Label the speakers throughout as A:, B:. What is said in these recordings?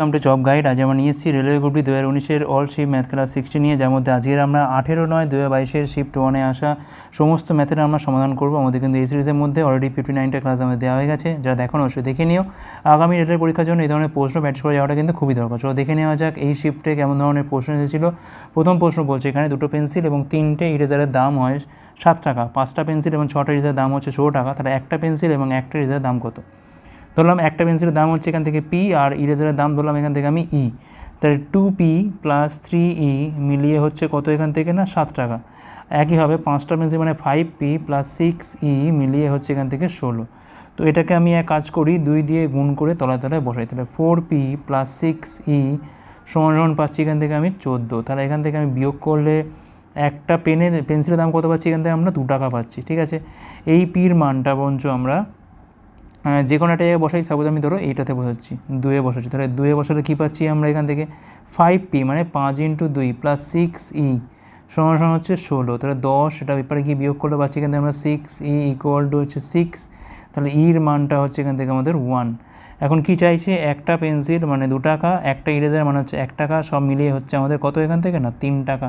A: Welcome to job guide আজ আমরা নিয়ে রেলওয়ে গ্রুপটি দু হাজার উনিশের all shift math class sixty নিয়ে, যার মধ্যে আজকের আমরা আঠেরো নয় দু হাজার বাইশের শিফট ওয়ানে আসা সমস্ত ম্যাথের আমরা সমাধান করব। আমাদের কিন্তু এই সিরিজের মধ্যে অলরেডি ফিফটি নাইনটা ক্লাস আমাদের দেওয়া হয়ে গেছে। যারা দেখো অবশ্যই দেখে নিও। আগামী রেলের পরীক্ষার জন্য এই ধরনের প্রশ্ন প্র্যাকটিস করে যাওয়াটা কিন্তু খুবই দরকার। চলো দেখে নেওয়া যাক এই শিফটে কেমন ধরনের প্রশ্ন এসেছিল। প্রথম প্রশ্ন বলছে এখানে দুটো পেন্সিল এবং তিনটে ইরেজারের দাম হয় সাত টাকা। পাঁচটা পেন্সিল এবং ছটা ইরেজারের দাম হচ্ছে ষোলো টাকা। তাহলে একটা পেন্সিল এবং একটা ইরেজারের দাম কত? ধরলাম একটা পেন্সিলের দাম হচ্ছে এখান থেকে পি আর ইরেজারের দাম ধরলাম এখান থেকে আমি ই তাহলে two P plus three E মিলিয়ে হচ্ছে কত এখান থেকে না? সাত টাকা। একইভাবে পাঁচটা পেন্সিল মানে five P plus six E মিলিয়ে হচ্ছে এখান থেকে ষোলো। তো এটাকে আমি এক কাজ করি, দুই দিয়ে গুণ করে তলায় তলায় বসাই। তাহলে four P plus six E সমান সমান পাচ্ছি এখান থেকে আমি চোদ্দ। তাহলে এখান থেকে আমি বিয়োগ করলে একটা পেনের পেন্সিলের দাম কত পাচ্ছি এখান থেকে? আমরা দু টাকা পাচ্ছি। ঠিক আছে? এই পির মানটা বঞ্চ আমরা যে কোনো একটা জায়গায় বসাই সাপোজ আমি ধরো এইটাতে বসাচ্ছি দুয়ে বসাচ্ছি, তাহলে দুয়ে বসালে কী পাচ্ছি আমরা এখান থেকে? ফাইভ পি মানে পাঁচ ইন্টু দুই প্লাস সিক্স ই সমান সমান হচ্ছে ষোলো, তাহলে দশ, এটা ব্যাপারে কি বিয়োগ করলে পাচ্ছি এখান থেকে আমরা সিক্স ই ইকুয়াল টু হচ্ছে সিক্স তাহলে ইর মানটা হচ্ছে এখান থেকে আমাদের ওয়ান এখন কি চাইছে? একটা পেন্সিল মানে দু টাকা, একটা ইরেজার মানে হচ্ছে এক টাকা, সব মিলিয়ে হচ্ছে আমাদের কত এখান থেকে? না, তিন টাকা।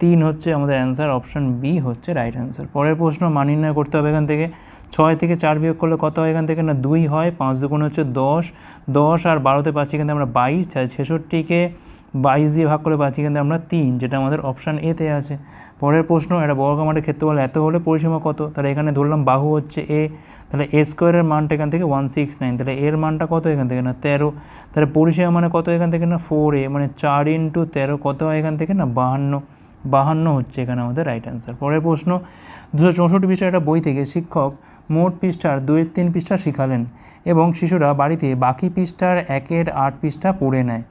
A: তিন হচ্ছে আমাদের অ্যান্সার অপশন বি হচ্ছে রাইট অ্যান্সার পরের প্রশ্ন মান নির্ণয় করতে হবে এখান থেকে। ছয় থেকে চার বিয়োগ করলে কত হয় এখান থেকে? না, দুই হয়, পাঁচ দুগুণ হচ্ছে দশ। দশ আর বারোতে পাচ্ছি এখান থেকে আমরা বাইশ ছেষট্টিকে বাইশ দিয়ে ভাগ করে পাচ্ছি থেকে আমরা তিন, যেটা আমাদের অপশান এতে আছে। পরের প্রশ্ন এটা বর্গমানের ক্ষেত্রে বলে এত হলে পরিসীমা কত? তাহলে এখানে ধরলাম বাহু হচ্ছে এ তাহলে এ স্কোয়ারের মানটা এখান থেকে ওয়ান সিক্স নাইন তাহলে এর মানটা কত এখান থেকে? না, তেরো। তাহলে পরিসীমা মানে কত এখান থেকে? না ফোর এ মানে চার ইন্টু তেরো কত হয় এখান থেকে? না, বাহান্ন। বাহান্ন হচ্ছে এখানে আমাদের রাইট অ্যান্সার পরের প্রশ্ন, দুশো চৌষট্টি পৃষ্ঠার একটা বই থেকে শিক্ষক মোট পৃষ্ঠার দুয়ের তিন পৃষ্ঠা শিখালেন এবং শিশুরা বাড়িতে বাকি পৃষ্ঠার একের আট পৃষ্ঠা পড়ে নেয়।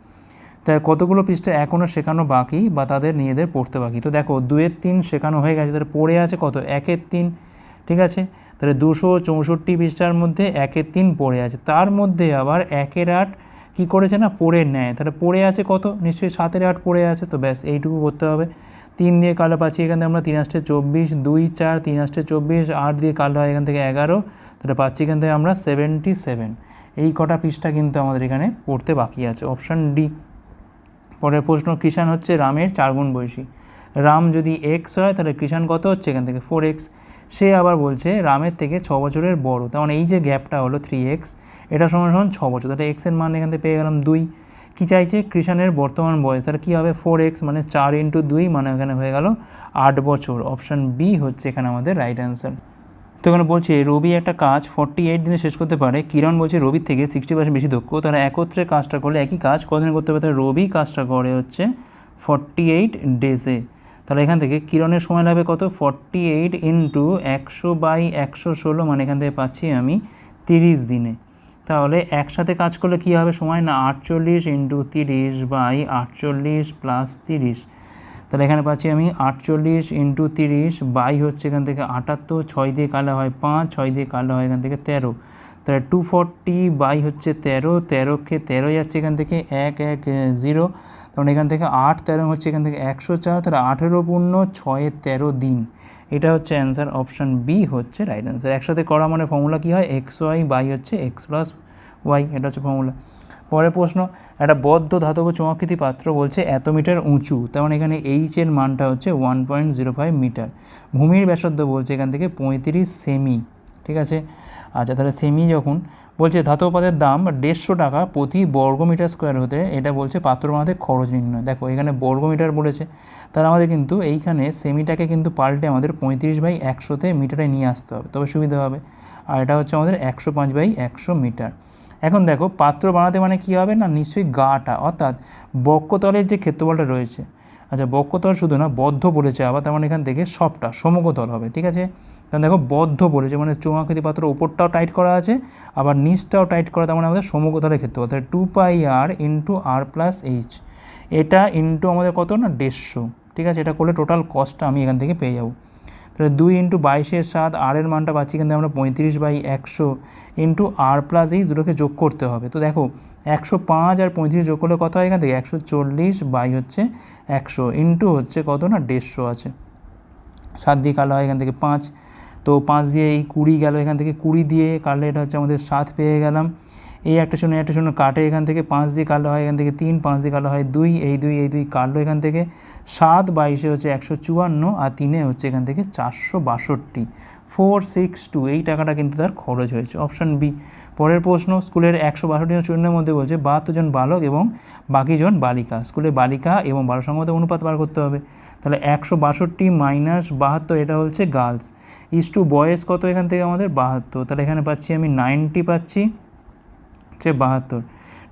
A: তাই কতগুলো পৃষ্ঠা এখনও শেখানো বাকি বা তাদের নিজেদের পড়তে বাকি? তো দেখো দুয়ের তিন শেখানো হয়ে গেছে, তাহলে পড়ে আছে কত? একের তিন, ঠিক আছে? তাহলে দুশো চৌষট্টি পৃষ্ঠার মধ্যে একের তিন পড়ে আছে। তার মধ্যে আবার একের আট কী করেছে না? পড়ে নেয়। তাহলে পড়ে আছে কত? নিশ্চয়ই সাতের আট পড়ে আছে, তো ব্যাস এইটুকু করতে হবে। তিন দিয়ে কালো পাচ্ছি, এখান থেকে আমরা তিন আসতে চব্বিশ, দুই চার, তিন আসতে চব্বিশ, আট দিয়ে কালো হয়, এখান থেকে এগারো, তাহলে পাচ্ছি এখান থেকে আমরা সেভেন্টি সেভেন এই কটা পৃষ্ঠা কিন্তু আমাদের এখানে পড়তে বাকি আছে। অপশান ডি পরের প্রশ্ন, কৃষাণ হচ্ছে রামের চারগুণ বয়সী রাম যদি এক্স হয়, তাহলে কৃষাণ কত হচ্ছে? এখান থেকে ফোর এক্স সে আবার বলছে রামের থেকে ছ বছরের বড়। তার মানে এই যে গ্যাপটা হলো থ্রি এক্স এটা সমান সমান ছ বছর। তাহলে এক্সের মান এখান থেকে পেয়ে গেলাম দুই। কী চাইছে? কৃষাণের বর্তমান বয়স। তাহলে কী হবে? ফোর এক্স মানে চার ইন্টু দুই মানে এখানে হয়ে গেল আট বছর। অপশান বি হচ্ছে এখানে আমাদের রাইট অ্যান্সার তো এখানে বলছে, রবি একটা কাজ ফর্টি এইট দিনে শেষ করতে পারে। কিরণ বলছে, রবির থেকে সিক্সটি পার্সেন্ট বেশি দক্ষ। তারা একত্রে কাজটা করলে একই কাজ কদিন করতে পারে? রবি কাজটা করে হচ্ছে ফর্টি এইট ডেজে তাহলে এখান থেকে কিরণের সময় লাগবে কত? ফর্টি এইট ইন্টু একশো বাই একশো ষোলো মানে এখান থেকে পাচ্ছি আমি তিরিশ দিনে। তাহলে একসাথে কাজ করলে কী হবে? সময় না আটচল্লিশ ইন্টু তিরিশ বাই আটচল্লিশ প্লাস তিরিশ। তাহলে এখানে পাচ্ছি আমি আটচল্লিশ ইন্টু তিরিশ বাই হচ্ছে এখান থেকে আটাত্তর, ছয় দিয়ে কালো হয় পাঁচ, ছয় দিয়ে কালো হয় এখান থেকে তেরো। তাহলে টু ফর্টি বাই হচ্ছে তেরো, তেরোকে তেরো যাচ্ছে এখান থেকে এক এক জিরো তখন এখান থেকে আট তেরো হচ্ছে এখান থেকে একশো চার, তাহলে আঠেরো পূর্ণ ছয়ে, তেরো দিন। এটা হচ্ছে অ্যান্সার অপশান বি হচ্ছে রাইট অ্যান্সার একসাথে করা মানে ফর্মুলা কী হয়? এক্স ওয়াই বাই হচ্ছে এক্স প্লাস ওয়াই এটা হচ্ছে ফর্মুলা পরের প্রশ্ন, একটা বদ্ধ ধাতব চুমাকৃতি পাত্র বলছে এত মিটার উঁচু, তার মানে এখানে এইচ এর মানটা হচ্ছে one point zero five metre ভূমির ব্যাসার্ধ বলছে এখান থেকে পঁয়ত্রিশ সেমি ঠিক আছে? আচ্ছা তাহলে সেমি যখন বলছে ধাতব পাতের দাম দেড়শো টাকা প্রতি বর্গমিটার স্কোয়ার হতে এটা বলছে পাত্র বানাতে খরচ নির্ণয়। দেখো, এখানে বর্গমিটার বলেছে। তাহলে আমাদের কিন্তু এইখানে সেমিটাকে কিন্তু পাল্টে আমাদের পঁয়ত্রিশ বাই একশোতে মিটারে নিয়ে আসতে হবে। তবে সুবিধা হবে। আর এটা হচ্ছে আমাদের একশো পাঁচ বাই একশো মিটার। এখন দেখো, পাত্র বানাতে মানে কী হবে না? নিশ্চয়ই গাটা, অর্থাৎ বক্ষতলের যে ক্ষেত্রফলটা রয়েছে আচ্ছা বক্ষতল শুধু না, বদ্ধ পড়েছে, আবার তার মানে এখান থেকে সবটা, সমকতল হবে, ঠিক আছে? কারণ দেখো, বদ্ধ পড়েছে মানে চৌমাকৃতি পাত্র ওপরটাও টাইট করা আছে, আবার নিচটাও টাইট করা, তার মানে আমাদের সমকতলের ক্ষেত্রে অর্থাৎ two pi R into R plus H এটা ইন্টু আমাদের কত না, দেড়শো, ঠিক আছে? এটা করলে টোটাল কস্টটা আমি এখান থেকে পেয়ে যাব। তাহলে দুই ইন্টু বাইশের সাত, আর এর মানটা পাচ্ছি কিন্তু আমরা পঁয়ত্রিশ বাই একশো ইন্টু আর প্লাস এইচ দুটোকে যোগ করতে হবে। তো দেখো, একশো পাঁচ আর পঁয়ত্রিশ যোগ করলে কত হয় এখান থেকে? একশো চল্লিশ বাই হচ্ছে একশো ইন্টু হচ্ছে কত না? দেড়শো আছে। সাত দিয়ে কালো হয় এখান থেকে পাঁচ। তো পাঁচ দিয়ে এই কুড়ি গেল এখান থেকে কুড়ি দিয়ে, কাটলে এটা হচ্ছে আমাদের সাত পেয়ে গেলাম। এই একটা শূন্য একটা শূন্য কাটে এখান থেকে, পাঁচ দিয়ে কাটলে হয় এখান থেকে তিন, পাঁচ দিয়ে কাটলে হয় দুই, এই দুই এই দুই কাটলো এখান থেকে। সাত বাইশে হচ্ছে একশো চুয়ান্ন আর তিনে হচ্ছে এখান থেকে চারশো বাষট্টি। ফোর সিক্স টু এই টাকাটা কিন্তু তার খরচ হয়েছে। অপশান বি পরের প্রশ্ন, স্কুলের একশো বাষট্টি জন মধ্যে বলছে বাহাত্তর জন বালক এবং বাকিজন বালিকা। স্কুলে বালিকা এবং বালক সংখ্যা অনুপাত বার করতে হবে। তাহলে একশো বাষট্টি মাইনাস বাহাত্তর, এটা হচ্ছে গার্লস ইস টু বয়েজ কত এখান থেকে আমাদের? বাহাত্তর। তাহলে এখানে পাচ্ছি আমি নাইনটি পাচ্ছি। হচ্ছে বাহাত্তর।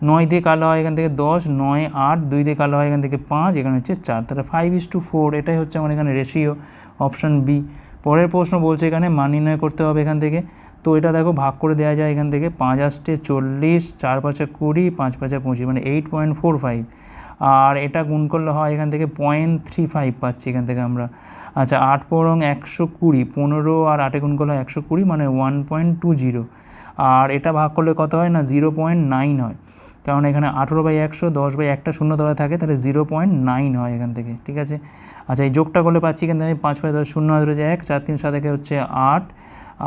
A: নয় দিয়ে কালো হয় এখান থেকে দশ, নয় আট, দুই দিয়ে কালো হয় এখান থেকে পাঁচ, এখানে হচ্ছে চার। তাহলে ফাইভ ইস টু ফোর এটাই হচ্ছে আমার এখানে রেশিও অপশান বি পরের প্রশ্ন বলছে এখানে মান নির্ণয় করতে হবে এখান থেকে। তো এটা দেখো ভাগ করে দেওয়া যায় এখান থেকে। পাঁচ আসতে চল্লিশ, চার পাঁচে কুড়ি, পাঁচ পাঁচে পঁচিশ মানে এইট পয়েন্ট ফোর ফাইভ আর এটা গুণ করলে হয় এখান থেকে পয়েন্ট থ্রি ফাইভ পাচ্ছি এখান থেকে আমরা। আচ্ছা আট পরং একশো কুড়ি, পনেরো আর আটে গুণ করলে একশো কুড়ি মানে ওয়ান পয়েন্ট টু জিরো আর এটা ভাগ করলে কত হয় না? জিরো পয়েন্ট নাইন হয়। কারণ এখানে আঠেরো বাই একশো, দশ বাই একটা শূন্য ধরা থাকে, তাহলে জিরো পয়েন্ট নাইন হয় এখান থেকে, ঠিক আছে? আচ্ছা এই যোগটা করলে পাচ্ছি এখান থেকে পাঁচ পাঁচ দশ, শূন্য হাজার এক, চার তিন সাত একে হচ্ছে আট,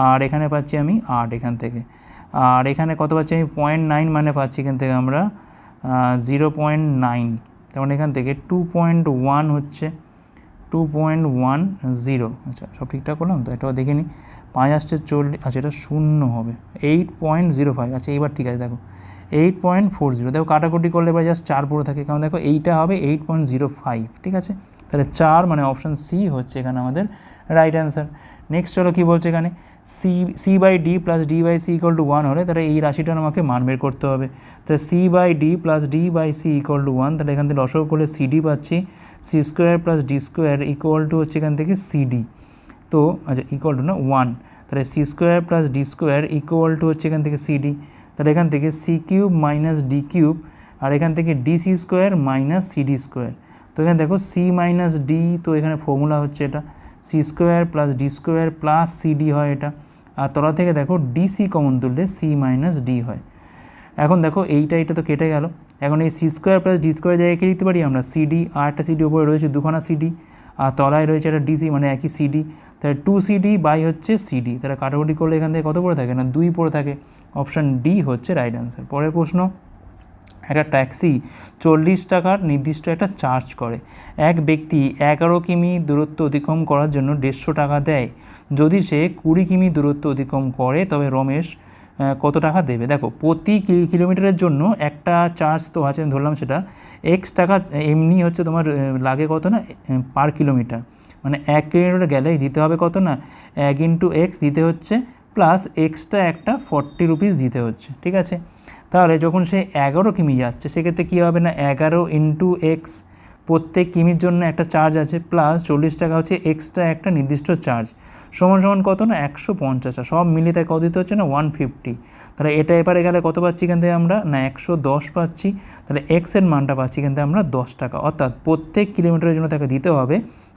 A: আর এখানে পাচ্ছি আমি আট এখান থেকে। আর এখানে কত পাচ্ছি আমি? পয়েন্ট নাইন মানে পাচ্ছি এখান থেকে আমরা জিরো পয়েন্ট নাইন। তেমন এখান থেকে টু পয়েন্ট ওয়ান হচ্ছে, টু পয়েন্ট ওয়ান জিরো। আচ্ছা সব ঠিকঠাক করলাম তো? এটাও দেখে নিই। পাঁচ আসছে চল্লিশ আচ্ছা এটা শূন্য হবে। এইট পয়েন্ট জিরো ফাইভ আচ্ছা এইবার ঠিক আছে, দেখো। এইট পয়েন্ট ফোর জিরো দেখো কাটাকুটি করলে এবার জাস্ট চার পড়ে থাকে, কারণ দেখো এইটা হবে এইট পয়েন্ট জিরো ফাইভ ঠিক আছে? তাহলে চার মানে অপশান সি হচ্ছে এখানে আমাদের রাইট অ্যান্সার নেক্সট চলো কী বলছে এখানে? C C by D plus D by C equal to one হলে তাহলে এই রাশিটার আমাকে মান বের করতে হবে। তাহলে C by D plus D by C equal to one তাহলে এখান থেকে লসক করলে সিডি পাচ্ছি। C square plus D square equal to হচ্ছে এখান থেকে সিডি তো আচ্ছা ইকুয়াল টু না ওয়ান তাহলে C square plus D square equal to হচ্ছে এখান থেকে সিডি তাহলে এখান থেকে C cube minus D cube আর এখান থেকে D C square minus CD square তো এখানে দেখো সি মাইনাস ডি তো এখানে ফর্মুলা হচ্ছে এটা। C square plus D square plus CD হয় এটা। আর তলা থেকে দেখো ডিসি কমন তুললে সি মাইনাস ডি হয়। এখন দেখো এইটা এটা তো কেটে গেল। এখন এই C square plus D square জায়গায় দিতে পারি আমরা? সিডি আর একটা সিডি উপরে রয়েছে, দুখানা সিডি আর তলায় রয়েছে একটা ডিসি মানে একই সিডি তাহলে টু সিডি বাই হচ্ছে সিডি তাহলে কাটাকুটি করলে এখান থেকে কত পড়ে থাকে? না, দুই পড়ে থাকে। অপশান ডি হচ্ছে রাইট অ্যান্সার পরের প্রশ্ন, একটা ট্যাক্সি চল্লিশ টাকার নির্দিষ্ট একটা চার্জ করে। এক ব্যক্তি এগারো কিমি দূরত্ব অতিক্রম করার জন্য দেড়শো টাকা দেয়। যদি সে কুড়ি কিমি দূরত্ব অতিক্রম করে, তবে রমেশ কত টাকা দেবে? দেখো, প্রতি কিলোমিটারের জন্য একটা চার্জ তো আছে ধরলাম সেটা এক্স টাকা, এমনি হচ্ছে তোমার লাগে কত না পার কিলোমিটার মানে এক কিলোমিটার গেলেই দিতে হবে কত না, এক ইন্টু এক্স দিতে হচ্ছে প্লাস এক্সট্রা একটা ফর্টি রুপিস দিতে হচ্ছে, ঠিক আছে? তাহলে যখন সে এগারো কিমি যাচ্ছে, সেক্ষেত্রে কী হবে না, এগারো ইন্টু এক্স প্রত্যেক কিমির জন্য একটা চার্জ আছে প্লাস চল্লিশ টাকা হচ্ছে এক্সট্রা একটা নির্দিষ্ট চার্জ। সমান সমান কত না? একশো পঞ্চাশ। সব মিলিয়ে তাই কত দিতে হচ্ছে না? ওয়ান ফিফটি তাহলে এটা এবারে গেলে কত পাচ্ছি এখান থেকে আমরা? না, একশো দশ পাচ্ছি। তাহলে এক্সের মানটা পাচ্ছি এখান থেকে আমরা দশ টাকা। অর্থাৎ প্রত্যেক কিলোমিটারের জন্য তাকে দিতে হবে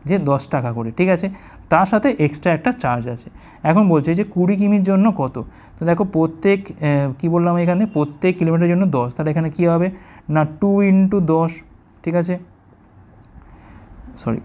A: যে দশ টাকা করে, ঠিক আছে? তার সাথে এক্সট্রা একটা চার্জ আছে। এখন বলছে যে কুড়ি কিমির জন্য কত? তো দেখো প্রত্যেক কী বললাম এখানে? প্রত্যেক কিলোমিটারের জন্য দশ। তাহলে এখানে কী হবে? না টু ইন্টু দশ, ঠিক আছে? সরি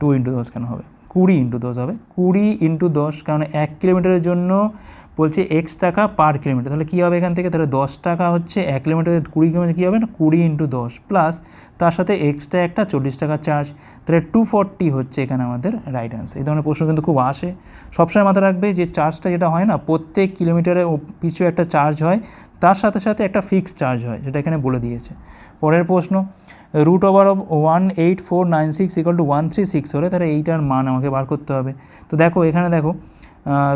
A: টু ইন্টু দশ কেন হবে? কুড়ি ইন্টু দশ হবে। কুড়ি ইন্টু দশ কারণ এক কিলোমিটারের জন্য বলছে এক্স টাকা পার কিলোমিটার তাহলে কী হবে এখান থেকে? তাহলে দশ টাকা হচ্ছে এক কিলোমিটারে কুড়ি কিলোমিটার কী হবে না? কুড়ি ইন্টু দশ। প্লাস তার সাথে এক্সট্রা একটা চল্লিশ টাকা চার্জ তাহলে টু ফর্টি হচ্ছে এখানে আমাদের রাইট অ্যান্সার এই ধরনের প্রশ্ন কিন্তু খুব আসে। সবসময় মাথায় রাখবে যে চার্জটা যেটা হয় না, প্রত্যেক কিলোমিটারে পিছু একটা চার্জ হয়। তার সাথে সাথে একটা ফিক্সড চার্জ হয়, যেটা এখানে বলে দিয়েছে। পরের প্রশ্ন root over of one eight four nine six equal to one three six হলে তাহলে এইটার মান আমাকে বার করতে হবে। তো দেখো, এখানে দেখো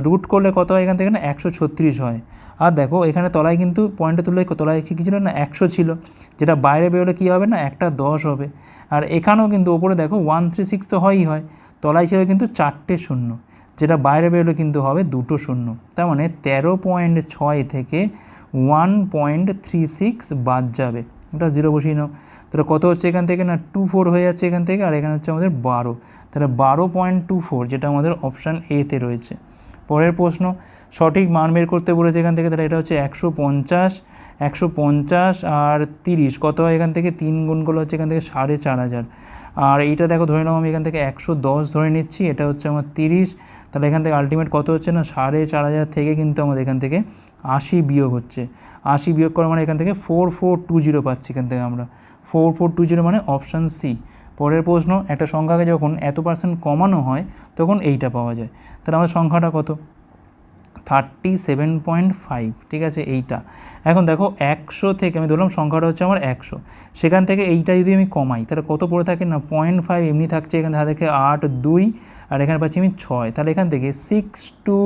A: রুট করলে কত হয়? এখান থেকে না একশো ছত্রিশ হয়। আর দেখো, এখানে তলায় কিন্তু পয়েন্টে তুললে তলায় কী ছিল না? একশো ছিল। যেটা বাইরে বেরোলে কী হবে না? একটা দশ হবে। আর এখানেও কিন্তু ওপরে দেখো ওয়ান থ্রি সিক্স তো হয়ই হয়। তলায় ছিল কিন্তু চারটে শূন্য। যেটা বাইরে বেরোলে কিন্তু হবে দুটো শূন্য। তার মানে তেরো পয়েন্ট ছয় থেকে ওয়ান পয়েন্ট থ্রি সিক্স বাদ যাবে। ওটা জিরো বসিয়ে নাও। তাহলে কত হচ্ছে এখান থেকে না? টু ফোর হয়ে যাচ্ছে এখান থেকে, আর এখানে হচ্ছে আমাদের বারো। তাহলে বারো পয়েন্ট টু ফোর যেটা আমাদের অপশান এতে রয়েছে। পরের প্রশ্ন, সঠিক মান বের করতে বলেছে এখান থেকে, তাহলে এটা হচ্ছে একশো পঞ্চাশ একশো পঞ্চাশ আর তিরিশ, কত হয় এখান থেকে? তিন গুণগুলো হচ্ছে এখান থেকে সাড়ে চার হাজার। আর এইটা দেখো ধরে নাও, আমি এখান থেকে একশো দশ ধরে নিচ্ছি, এটা হচ্ছে আমার তিরিশ, তাহলে এখান থেকে আলটিমেট কত হচ্ছে না? সাড়ে চার হাজার থেকে কিন্তু আমাদের এখান থেকে আশি বিয়োগ হচ্ছে। আশি বিয়োগ করা মানে এখান থেকে ফোর ফোর টু জিরো পাচ্ছি এখান থেকে আমরা। ফোর ফোর টু জিরো মানে অপশান সি পরের প্রশ্ন, একটা সংখ্যাকে যখন এত পার্সেন্ট কমানো হয়, তখন এইটা পাওয়া যায়। তাহলে আমাদের সংখ্যাটা কত? থার্টি সেভেন পয়েন্ট ফাইভ ঠিক আছে, এইটা। এখন দেখো, একশো থেকে, আমি ধরলাম সংখ্যাটা হচ্ছে আমার একশো। সেখান থেকে এইটা যদি আমি কমাই, তাহলে কত পড়ে থাকে না? পয়েন্ট ফাইভ এমনি থাকছে এখান থেকে আট, দুই আর এখানে পাচ্ছি আমি ছয়। তাহলে এখান থেকে six two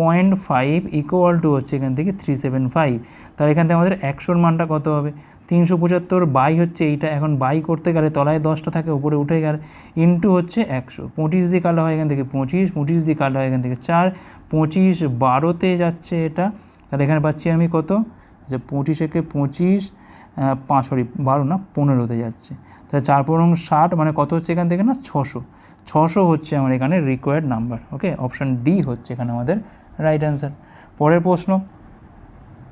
A: point five equal to হচ্ছে এখান থেকে থ্রি সেভেন ফাইভ তাহলে এখান থেকে আমাদের একশোর মানটা কত হবে? তিনশো পঁচাত্তর বাই হচ্ছে এইটা। এখন বাই করতে গেলে তলায় দশটা থাকে, উপরে উঠে গেলে ইন্টু হচ্ছে একশো। পঁচিশ দিয়ে কালো হয় এখান থেকে পঁচিশ পঁচিশ দিয়ে কালো হয় এখান থেকে চার। পঁচিশ বারোতে যাচ্ছে এটা। তাহলে এখানে পাচ্ছি আমি কত? আচ্ছা পঁচিশ একে পঁচিশ পাঁচ, সরি, বারো না, পনেরোতে যাচ্ছে। তাহলে চার পনেরো ষাট মানে কত হচ্ছে এখান থেকে না? ছশো। ছশো হচ্ছে আমার এখানে required number okay option D হচ্ছে এখানে আমাদের রাইট অ্যান্সার পরের প্রশ্ন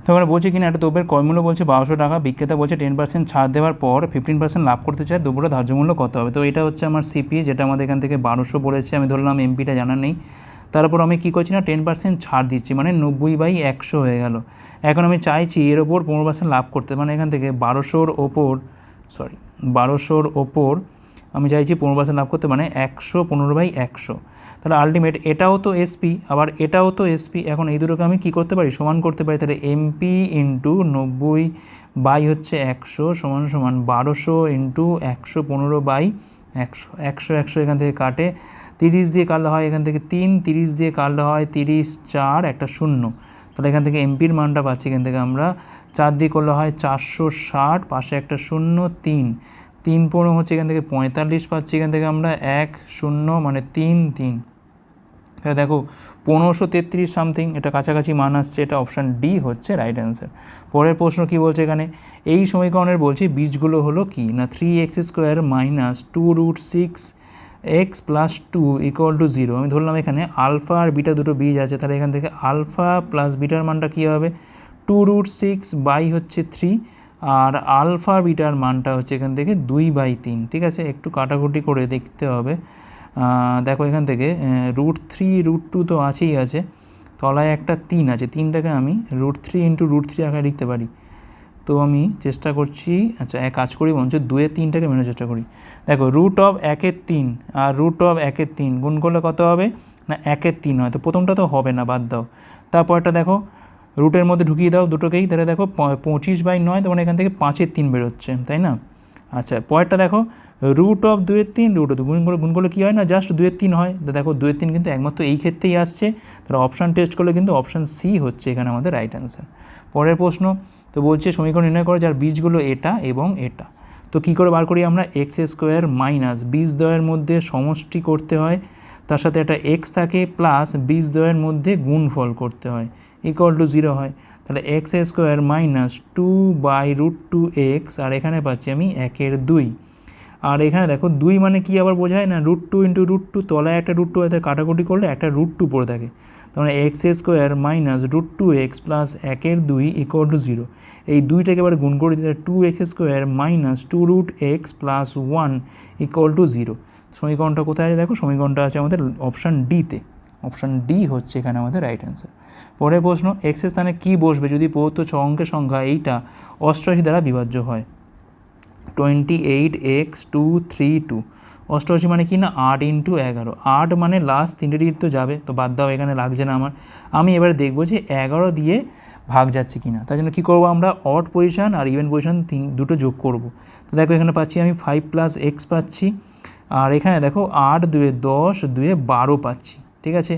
A: তো এখানে বলছে কিনা একটা দ্রব্যের ক্রয়মূল্য বলছে? বারোশো টাকা, বিক্রেতা বলছে টেন পার্সেন্ট ছাড় দেওয়ার পর ফিফটিন পার্সেন্ট লাভ করতে চায় দ্রব্যটা ধার্য মূল্য কত হবে? তো এটা হচ্ছে আমার সিপি যেটা আমাদের এখান থেকে বারোশো বলেছে, আমি ধরলাম এমপিটা জানা নেই। তারপর আমি কী করছি না টেন পার্সেন্ট ছাড় দিচ্ছি মানে নব্বই বাই একশো হয়ে গেল। এখন আমি চাইছি এর ওপর পনেরো পার্সেন্ট লাভ করতে মানে এখান থেকে বারোশোর ওপর সরি বারোশোর ওপর আমি চাইছি পনেরো পার্সেন্ট লাভ করতে মানে একশো, পনেরো বাই একশো। তাহলে আলটিমেট এটাও তো এসপি আবার এটাও তো এসপি এখন এই দুটোকে আমি কী করতে পারি? সমান করতে পারি। তাহলে এমপি ইন্টু নব্বই বাই হচ্ছে একশো সমান সমান বারোশো ইন্টু একশো, পনেরো বাই একশো। একশো একশো এখান থেকে কাটে। তিরিশ দিয়ে কাটলে হয় এখান থেকে তিন, তিরিশ দিয়ে কাটলে হয় তিরিশ চার, একটা শূন্য। তাহলে এখান থেকে এমপির মানটা পাচ্ছি এখান থেকে আমরা। চার দিয়ে করলে হয় চারশো ষাট, পাশে একটা শূন্য, তিন। তিন পনেরো হচ্ছে এখান থেকে পঁয়তাল্লিশ পাচ্ছি এখান থেকে আমরা, এক শূন্য মানে তিন তিন। তাহলে দেখো, পনেরোশো তেত্রিশ সামথিং এটা কাছাকাছি মান আসছে, এটা অপশান ডি হচ্ছে রাইট অ্যান্সার পরের প্রশ্ন কি বলছে এখানে? এই সমীকরণের বলছি বীজগুলো হলো কি? না three X square minus two root six X plus two equal to zero আমি ধরলাম এখানে আলফা আর বিটা দুটো বীজ আছে, তাহলে এখান থেকে আলফা প্লাস বিটার মানটা কী হবে? টু রুট সিক্স বাই হচ্ছে থ্রি আর আলফা বিটার মানটা হচ্ছে এখান থেকে দুই বাই তিন, ঠিক আছে? একটু কাটাকুটি করে দেখতে হবে। দেখো এখান থেকে রুট থ্রি রুট টু তো আছেই আছে। তলায় একটা তিন আছে। তিনটাকে আমি root three into root three আকারে লিখতে পারি। তো আমি চেষ্টা করছি আচ্ছা এক কাজ করি বলছে দুয়ের তিনটাকে মেনে চেষ্টা করি। দেখো রুট অফ একের তিন আর রুট অফ একের তিন গুণ করলে কত হবে? না একের তিন হয়। তো প্রথমটা তো হবে না, বাদ দাও। তারপরটা দেখো রুটের মধ্যে ঢুকিয়ে দাও দুটোকেই, তাহলে দেখো পঁচিশ বাই নয় তখন এখান থেকে পাঁচের তিন বেরোচ্ছে, তাই না? আচ্ছা পরেরটা দেখো রুট অফ দুয়ের তিন রুট অফ গুণ করে গুণ করলে কী হয় না? জাস্ট দুয়ের তিন হয়। তো দেখো দুয়ের তিন কিন্তু একমাত্র এই ক্ষেত্রেই আসছে। তাহলে অপশান টেস্ট করলে কিন্তু অপশান সি হচ্ছে এখানে আমাদের রাইট অ্যান্সার পরের প্রশ্ন, তো বলছে সমীকরণ নির্ণয় করে যার বীজগুলো এটা এবং এটা। তো কী করে বার করি আমরা? এক্স স্কোয়ার মাইনাস বীজ দ্বয়ের মধ্যে সমষ্টি করতে হয়, তার সাথে একটা এক্স থাকে প্লাস বীজ দ্বয়ের মধ্যে গুণফল করতে হয়। ইকুয়াল টু জিরো হয়, তাহলে X square minus two by root two X আর এখানে পাচ্ছি আমি একের দুই। আর এখানে দেখো দুই মানে কি আবার বোঝায় না? Root two into root two তলায় একটা রুট টু আছে কাটাকুটি করলে একটা রুট টু পড়ে থাকে। তাহলে X square minus root two X plus একের দুই ইকুয়াল টু জিরো এই দুইটাকে এবার গুণ করে দিলে two X square minus two root X plus one equal to zero সমীকরণটা কোথায় আছে দেখো? সমীকরণটা আছে আমাদের অপশান ডিতে অপশান ডি হচ্ছে এখানে আমাদের রাইট অ্যান্সার পরের প্রশ্ন এক্সের স্থানে কী বসবে যদি প্রদত্ত ছ অঙ্কের সংখ্যা এইটা অষ্টআশি দ্বারা বিভাজ্য হয়? Twenty eight X two three two অষ্টআশি মানে কি না? আট ইন্টু এগারো। আট মানে লাস্ট তিনটে ডিজিট তো যাবে, তো বাদ দাও, এখানে লাগছে না আমার। আমি এবারে দেখব যে এগারো দিয়ে ভাগ যাচ্ছে কি না। তার জন্য কী করব আমরা? অড পজিশান আর ইভেন পজিশান তিন, দুটো যোগ করব। তো দেখো এখানে পাচ্ছি আমি ফাইভ প্লাস এক্স পাচ্ছি। আর এখানে দেখো আট দুয়ে দশ দুয়ে বারো পাচ্ছি। ঠিক আছে?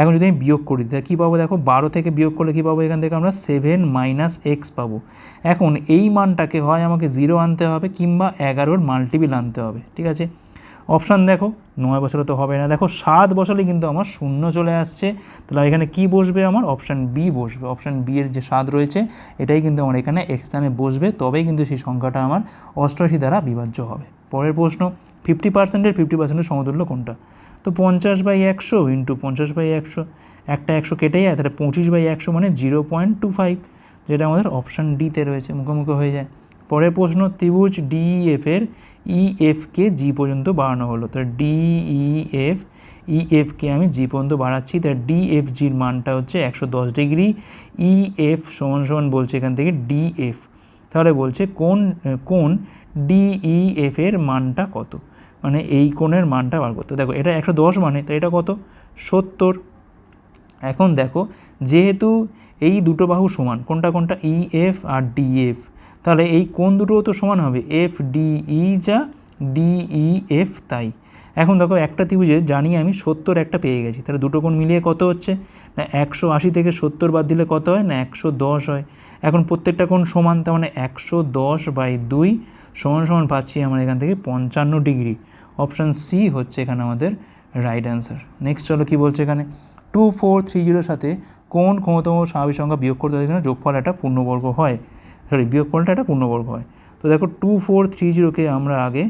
A: এখন যদি আমি বিয়োগ করি, তাহলে কী পাবো দেখো? বারো থেকে বিয়োগ করলে কী পাবো? এখান থেকে আমরা সেভেন মাইনাস এক্স পাবো। এখন এই মানটাকে হয় আমাকে জিরো আনতে হবে কিংবা এগারোর মাল্টিপিল আনতে হবে, ঠিক আছে? অপশান দেখো, নয় বছরে তো হবে না। দেখো, সাত বছরে কিন্তু আমার শূন্য চলে আসছে। তাহলে এখানে কি বসবে আমার? অপশান বি বসবে। অপশান বি এর যে স্বাদ রয়েছে, এটাই কিন্তু আমার এখানে এক্সস্থানে বসবে। তবেই কিন্তু সেই সংখ্যাটা আমার অষ্টআশি দ্বারা বিভাজ্য হবে। পরের প্রশ্ন ফিফটি পার্সেন্টের ফিফটি পার্সেন্টের সমতুল্য কোনটা? তো পঞ্চাশ বাই একশো ইন্টু পঞ্চাশ বাই একশো, একটা একশো কেটে যায়, তাহলে পঁচিশ বাই একশো মানে জিরো পয়েন্ট টু ফাইভ, যেটা আমাদের অপশান ডিতে রয়েছে, মুখোমুখি হয়ে যায়। পরের প্রশ্ন, ত্রিভুজ ডিইএফ এর ইএফকে জি পর্যন্ত বাড়ানো হলো। তো ডিইএফ ইএফকে আমি জি পর্যন্ত বাড়াচ্ছি তার ডিএফ জির মানটা হচ্ছে একশো দশ ডিগ্রি ইএফ সমান সমান বলছে এখান থেকে ডিএফ তাহলে বলছে কোন কোন ডিইএফ এর মানটা কত? মানে এই কোণের মানটা বার করতে। দেখো, এটা একশো দশ মানে তো এটা কত? সত্তর। এখন দেখো, যেহেতু এই দুটো বাহু সমান, কোনটা কোনটা? ই এফ আর ডি এফ তাহলে এই কোণ দুটো তো সমান হবে। এফ ডি ই যা ডি ই এফ তাই। এখন দেখো, একটা ত্রিভুজে জানি আমি সত্তর একটা পেয়ে গেছি। তাহলে দুটো কোণ মিলিয়ে কত হচ্ছে? না, একশো আশি থেকে সত্তর বাদ দিলে কত হয়? না, একশো দশ হয়। এখন প্রত্যেকটা কোণ সমান, তার মানে একশো দশ বাই দুই সমান সমান পাচ্ছি আমরা এখান থেকে পঞ্চান্ন ডিগ্রি। অপশান সি হচ্ছে এখানে আমাদের রাইট অ্যান্সার নেক্সট চলো কী বলছে এখানে? টু ফোর থ্রি জিরোর সাথে কোন ক্ষমতম স্বাভাবিক সংখ্যা বিয়োগ করতে হয়? এখানে যোগফল একটা পূর্ণবর্গ হয়। সরি বিয়োগফলটা একটা পূর্ণবর্গ হয়। তো দেখো টু ফোর থ্রি জিরোকে আমরা আগে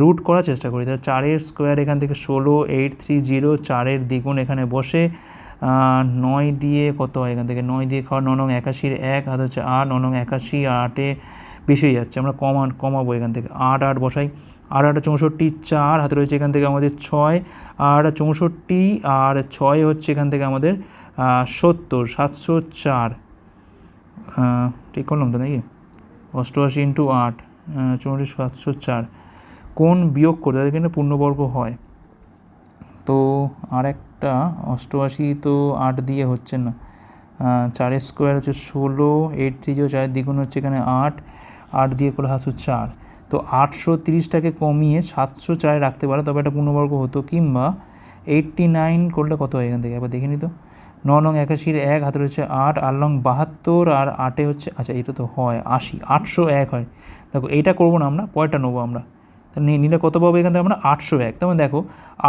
A: রুট করার চেষ্টা করি। তাহলে চারের স্কোয়ার এখান থেকে ষোলো এইট থ্রি জিরো চারের দ্বিগুণ এখানে বসে নয় দিয়ে কত হয় এখান থেকে? নয় দিয়ে খাওয়া ননং একাশির এক হাত হচ্ছে আট ননং একাশি, আটে বেশি যাচ্ছে। আমরা কমা কমাবো এখান থেকে। আট আট বসাই। আট আট, চৌষট্টি, চার হাতে রয়েছে এখান থেকে আমাদের ছয়। আর চৌষট্টি, আর ছয় হচ্ছে এখান থেকে আমাদের সত্তর, সাতশো চার। ঠিক করলাম তো নাকি? অষ্টআশি ইন্টু আট চৌষট্টি, সাতশো চার। কোন বিয়োগ করে? তাদের কিন্তু পূর্ণবর্গ হয়। তো আর একটা অষ্টআশি তো আট দিয়ে হচ্ছে না। চারের স্কোয়ার হচ্ছে ষোলো, এইট থ্রি জিরো চারের দ্বিগুণ হচ্ছে এখানে আট। আট দিয়ে করে হাসু চার। তো আটশো তিরিশটাকে কমিয়ে সাতশো চারে রাখতে পারে, তবে একটা পূর্ণবর্গ হতো। কিংবা এইটটি নাইন করলে কত হয় এখান থেকে? একবার দেখে নিত ন নং একাশির এক, হাতে রয়েছে আট আর লং বাহাত্তর আর আটে হচ্ছে আচ্ছা এটা তো হয় আশি, আটশো এক হয়। দেখো, এইটা করব না আমরা পয়টা নেব আমরা। নিলে কত পাবো এখান থেকে আমরা? আটশো এক। তেমন দেখো,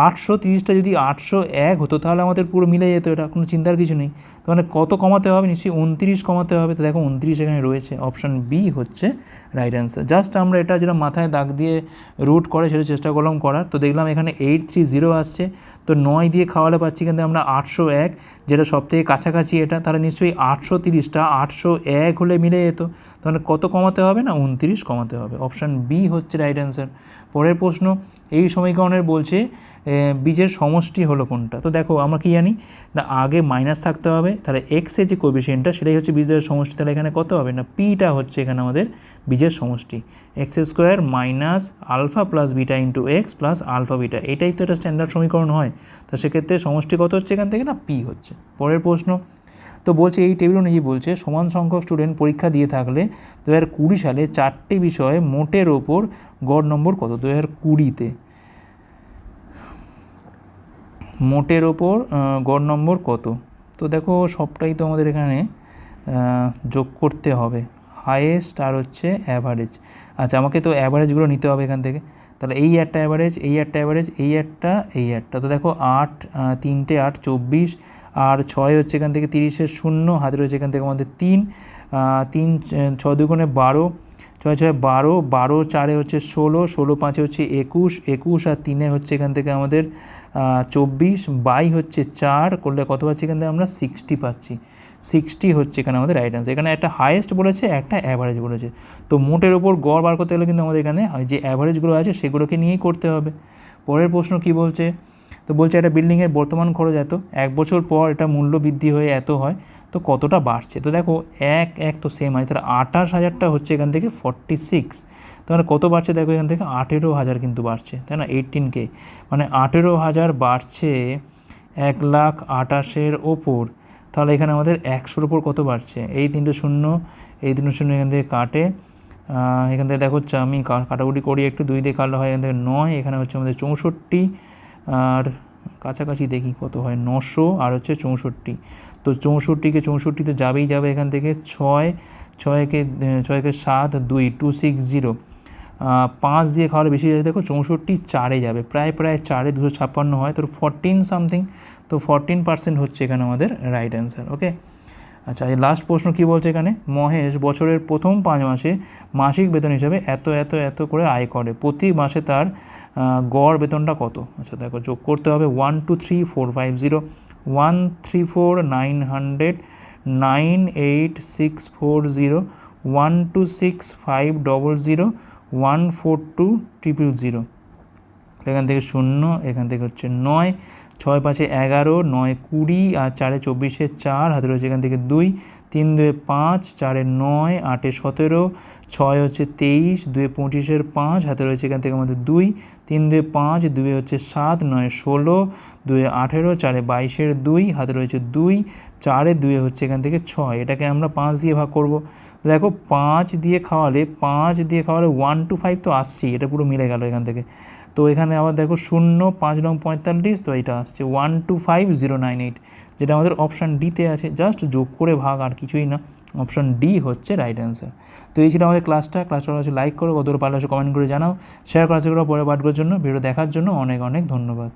A: আটশো তিরিশটা যদি আটশো এক হতো, তাহলে আমাদের পুরো মিলে যেত এটা, কোনো চিন্তার কিছু নেই। তো মানে কত কমাতে হবে? নিশ্চয়ই উনত্রিশ কমাতে হবে। তো দেখো উনত্রিশ এখানে রয়েছে। অপশান বি হচ্ছে রাইট অ্যান্সার জাস্ট আমরা এটা যেটা মাথায় দাগ দিয়ে রুট করে, সেটা চেষ্টা করলাম করার। তো দেখলাম এখানে এইট থ্রি জিরো আসছে। তো নয় দিয়ে খাওয়ালে পাচ্ছি কিন্তু আমরা আটশো এক, যেটা সব থেকে কাছাকাছি এটা। তাহলে নিশ্চয়ই আটশো তিরিশটা, আটশো এক হলে মিলে যেত। তাহলে কত কমাতে হবে না? উনত্রিশ কমাতে হবে। অপশান বি হচ্ছে রাইট অ্যান্সার পরের প্রশ্ন, এই সমীকরণের বলছে বীজের সমষ্টি হলো কোনটা? তো দেখো, আমরা কি জানি? না, আগে মাইনাস থাকতে হবে, তাহলে এক্সের যে কোভিশিয়েন্টটা সেটাই হচ্ছে বীজের সমষ্টি, তাহলে এখানে কত হবে? না পিটা হচ্ছে এখানে আমাদের বীজের সমষ্টি। X square minus alpha plus beta into x plus alpha beta এটাই তো একটা স্ট্যান্ডার্ড সমীকরণ হয়। তো সেক্ষেত্রে সমষ্টি কত হচ্ছে এখান থেকে? না পি হচ্ছে। পরের প্রশ্ন তো বলছে, এই টেবিল অনুযায়ী বলছে, সমান সংখ্যক স্টুডেন্ট পরীক্ষা দিয়ে থাকলে দু হাজার কুড়ি সালে চারটি বিষয়ে মোটের ওপর গড় নম্বর কত? দু হাজার কুড়িতে। মোটের ওপর গড় নম্বর কত? তো দেখো, সবটাই তো আমাদের এখানে যোগ করতে হবে। হায়েস্ট আর হচ্ছে অ্যাভারেজ আচ্ছা আমাকে তো অ্যাভারেজগুলো নিতে হবে এখান থেকে। তাহলে এই একটা অ্যাভারেজ এই একটা অ্যাভারেজ এই একটা এই একটা। তো দেখো, আট তিনটে, আট, চব্বিশ আর ছয় হচ্ছে এখান থেকে তিরিশের শূন্য, হাতে রয়েছে এখান থেকে আমাদের তিন তিন ছ দুগুণে বারো, ছয় ছয় বারো বারো চারে হচ্ছে ষোলো ষোলো পাঁচে হচ্ছে একুশ একুশ আর তিনে হচ্ছে এখান থেকে আমাদের চব্বিশ, বাই হচ্ছে চার, করলে কত পাচ্ছি এখান থেকে আমরা সিক্সটি পাচ্ছি। সিক্সটি হচ্ছে এখানে আমাদের রাইট আনসার এখানে একটা হায়েস্ট বলেছে, একটা অ্যাভারেজ বলেছে। তো মোটের ওপর গড় বার করতে গেলে কিন্তু আমাদের এখানে যে অ্যাভারেজগুলো আছে সেগুলোকে নিয়েই করতে হবে। পরের প্রশ্ন কি বলছে? তো বলছে একটা বিল্ডিংয়ের বর্তমান খরচ এত। এক বছর পর এটা মূল্য বৃদ্ধি হয়ে এত হয়, তো কতটা বাড়ছে? তো দেখো, এক এক তো সেম হয়। তাহলে আঠাশ হাজারটা হচ্ছে এখান থেকে ফর্টি সিক্স তাহলে কত বাড়ছে? দেখো এখান থেকে আঠেরো হাজার কিন্তু বাড়ছে, তাই না? এইটিন কে মানে আঠেরো হাজার বাড়ছে এক লাখ আটাশের ওপর। তাহলে এখানে আমাদের একশোর ওপর কত বাড়ছে? এই তিনটে শূন্য, এই তিনটে শূন্য এখান থেকে কাটে। এখান থেকে দেখো আমি কাটাকুটি করি, একটু দুই দিয়ে কাটলে হয় এখান থেকে নয়, এখানে হচ্ছে আমাদের চৌষট্টি। আর কাছাকাছি দেখি কত হয়, নশো আর হচ্ছে চৌষট্টি। তো চৌষট্টিকে চৌষট্টি তো যাবেই যাবে এখান থেকে ছয়, ছয়কে ছয়কে সাত, দুই টু সিক্স জিরো পাঁচ দিয়ে খাওয়ার বেশি যাবে। দেখো চৌষট্টি চারে যাবে, প্রায় প্রায় চারে দুশো ছাপ্পান্ন হয়। তো ফরটিন সামথিং তো ফরটিন পার্সেন্ট হচ্ছে এখানে আমাদের রাইট অ্যান্সার ওকে আচ্ছা এই লাস্ট প্রশ্ন কী বলছে এখানে? মহেশ, বছরের প্রথম পাঁচ মাসে মাসিক বেতন হিসাবে এত এত এত করে আয় করে। প্রতি মাসে তার গড় বেতনটা কত? আচ্ছা দেখো, যোগ করতে হবে one two three four five zero one three four nine hundred nine eight six four zero one two six five double zero one four two triple zero এখান থেকে শূন্য, এখান থেকে হচ্ছে নয় ছয় পাঁচে এগারো, নয় কুড়ি, আর চারে চব্বিশে চার, হাতে রয়েছে এখান থেকে দুই, তিন দুয়ে পাঁচ, চারে নয়, আটে সতেরো, ছয় হচ্ছে তেইশ, দুয়ে পঁচিশের পাঁচ, হাতে রয়েছে এখান থেকে আমাদের দুই, তিন দুয়ে পাঁচ, দুয়ে হচ্ছে সাত, নয় ষোলো, দুয়ে আঠেরো, চারে বাইশের দুই, হাতে রয়েছে দুই, চারে দুয়ে হচ্ছে এখান থেকে ছয়, এটাকে আমরা পাঁচ দিয়ে ভাগ করব। দেখো, পাঁচ দিয়ে খাওয়ালে, পাঁচ দিয়ে খাওয়ালে ওয়ান টু ফাইভ তো আসছেই, এটা পুরো মিলে গেল এখান থেকে। তো এখানে আবার দেখো শূন্য, পাঁচ নং পঁয়তাল্লিশ, তো এটা আসছে one two five zero nine eight যেটা আমাদের অপশান ডিতে আছে। জাস্ট যোগ করে ভাগ, আর কিছুই না। অপশান ডি হচ্ছে রাইট অ্যান্সার তো এই ছিল আমাদের ক্লাসটা ক্লাসটা হচ্ছে লাইক করো কত পারলে কমেন্ট করে জানাও। শেয়ার করা সেগুলো পরে পাঠকর জন্য ভিডিও দেখার জন্য অনেক অনেক ধন্যবাদ।